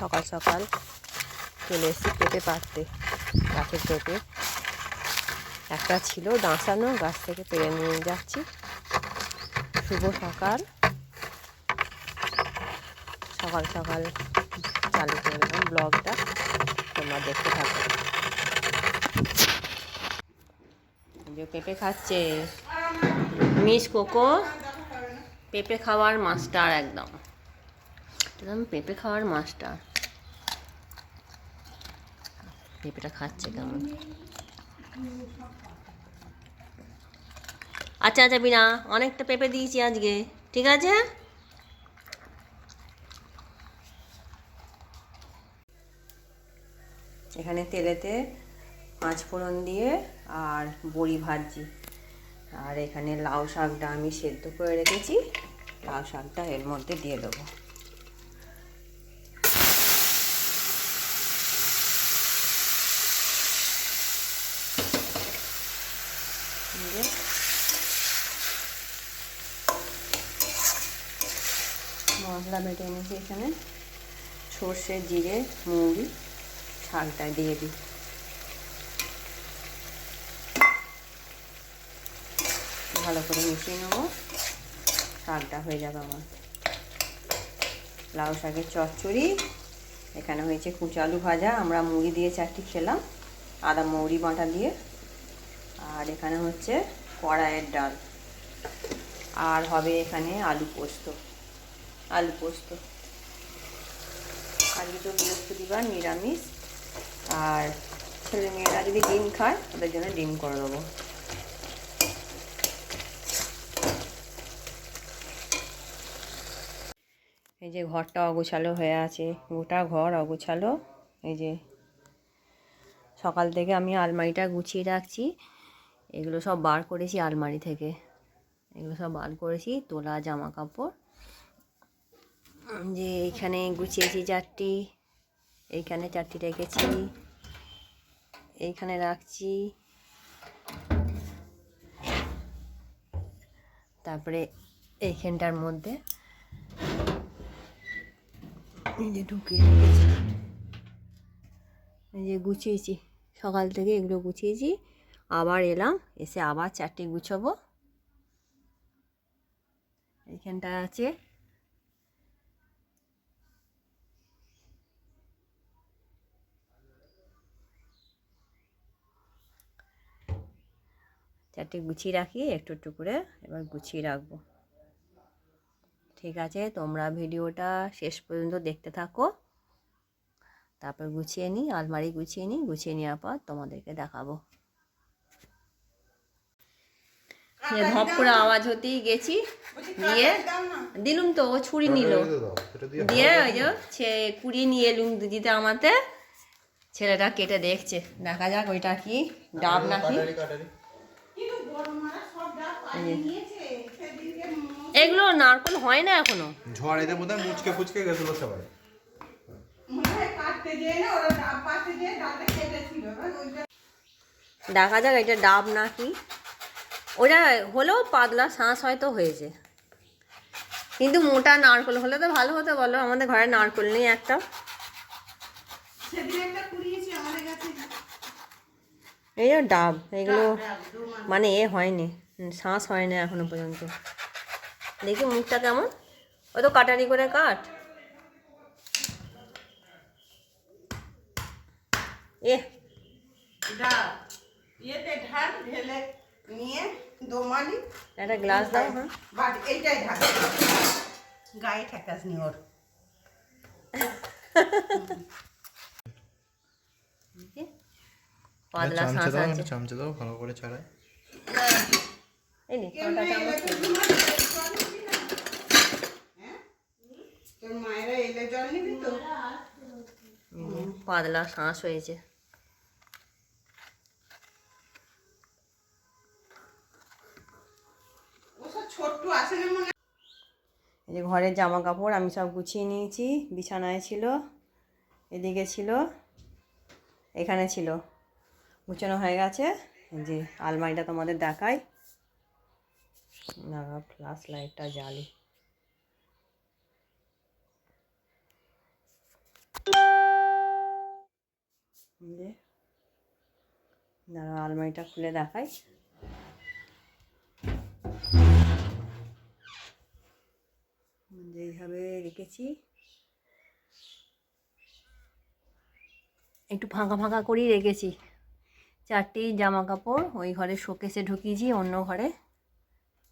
সকাল সকাল চলে এসেছি পেঁপে পাড়তে, গাছের পেঁপে। একটা ছিল দাঁচানো গাছ থেকে পেরে নিয়ে যাচ্ছি। শুভ সকাল। সকাল সকাল চালু করে দিলাম ব্লগটা, তোমরা দেখতে থাকো। যে পেঁপে খাচ্ছে। মিস কোকো, পেঁপে খাওয়ার মাস্টার একদম। একদম পেঁপে খাওয়ার মাস্টার পেঁপেটা খাচ্ছে কেমন? আচ্ছা আচ্ছা বিনা অনেকটা পেঁপে দিয়েছি আজকে, ঠিক আছে? এখানে তেলেতে পাঁচ ফোড়ন দিয়ে আর বড়ি ভাজছি আর এখানে লাউ শাকটা আমি সেদ্ধ করে রেখেছি, লাউ শাকটা এর মধ্যে দিয়ে দেবো। দিয়ে মশলা বেটে এনেছি এখানে। সর্ষে, জিরে মৌরি শাকটা দিয়ে দিই। ভালো করে মিশিয়ে নেব। শাকটা হয়ে যাবে আমার। লাউ শাকের চচ্চড়ি। এখানে হয়েছে কুচো আলু ভাজা। আমরা মুড়ি দিয়ে চারটি খেলাম। আদা, মৌরি বাটা দিয়ে আর এখানে হচ্ছে কড়াইয়ের ডাল। আর হবে এখানে আলু পোস্ত। আলু পোস্ত। আজকে তো বৃহস্পতিবার নিরামিষ। আর ছেলে মেয়েরা যদি ডিম খায় ওদের জন্য ডিম করে দেবো। এই যে ঘরটা অগোছালো হয়ে আছে, গোটা ঘর অগোছালো। এই যে সকাল থেকে আমি আলমারিটা গুছিয়ে রাখছি। এগুলো সব বার করেছি আলমারি থেকে। এগুলো সব বার করেছি, তোলা জামা কাপড় যে এইখানে গুছিয়েছি চারটি, এইখানে চারটি রেখেছি, এইখানে রাখছি। তারপরে এইখানটার মধ্যে যে ঢুকিয়ে রেখেছি। এই যে গুছিয়েছি, সকাল থেকে এগুলো গুছিয়েছি। আবার এলাম, এসে আবার চারটে গুছাবো। এইখানটা আছে। চারটে গুছিয়ে রাখি, একটু একটু করে এবার গুছিয়ে রাখব। ঠিক আছে, তোমরা ভিডিওটা শেষ পর্যন্ত দেখতে থাকো। তারপর গুছিয়ে নিই, আলমারি গুছিয়ে নিই, গুছিয়ে নেওয়ার পর তোমাদেরকে দেখাবো। যে ধপ করে আওয়াজ হতেই গেছি। দিয়ে দিলুম তো ও ছুরি নিল। দিয়ে ওই যে সে কুড়িয়ে নিয়ে এলুম দিদিতে আমাতে। ছেলেটা কেটে দেখছে দেখা যাক ওইটা কি ডাব নাকি। এগুলো নারকল হয় না এখনও? ঝড়েতে বোধহয় মুচকে ফুচকে গেছিল সবাই। দেখা যাক এটা ডাব নাকি। ওটা হলেও পাতলা শাঁস হয়তো হয়েছে। কিন্তু মোটা নারকল হলে তো ভালো হতো বলো। আমাদের ঘরে নারকল নেই একটা। এই যে ডাব এগুলো মানে এ হয়নি হুম, হয় না এখনও পর্যন্ত। দেখি মুখটা কেমন। ও তো কাটারি করে কাট। এ ইয়েতে ঢাল ঢেলে নিয়ে দোমালি একটা গ্লাস দাও হ্যাঁ। বাট এইটাই ঢাল গায়ে ঠেকাস নি ওর। পাতলা শ্বাস আছে। চামচে দাও ভালো করে ছাড়াই। এই নে কটা চামচ। তোর মায়েরা এলে জল নিবি তো? পাতলা শ্বাস হয়েছে ওসব ছোট্ট আসে না মনে এই যে ঘরের জামা কাপড় আমি সব গুছিয়ে নিয়েছি, বিছানায় ছিল, এদিকে ছিল, এখানে ছিল। গুছানো হয়ে গেছে যে আলমারিটা তোমাদের দেখাই। না ফ্লাশ লাইটটা জ্বালি। দাঁড়া আলমারিটা খুলে দেখাই। রেখেছি। একটু ফাঁকা ফাঁকা করেই রেখেছি। চারটি জামা কাপড় ওই ঘরে শোকেসে ঢুকিয়েছি, অন্য ঘরে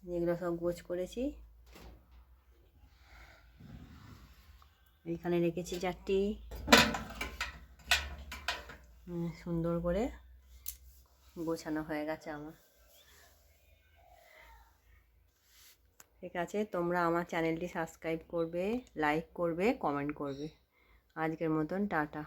যেগুলো সব গোছ করেছি। এইখানে রেখেছি চারটি। সুন্দর করে গোছানো হয়ে গেছে আমার। ঠিক আছে? তোমরা আমার চ্যানেলটি সাবস্ক্রাইব করবে লাইক করবে কমেন্ট করবে। আজকের মতন টাটা।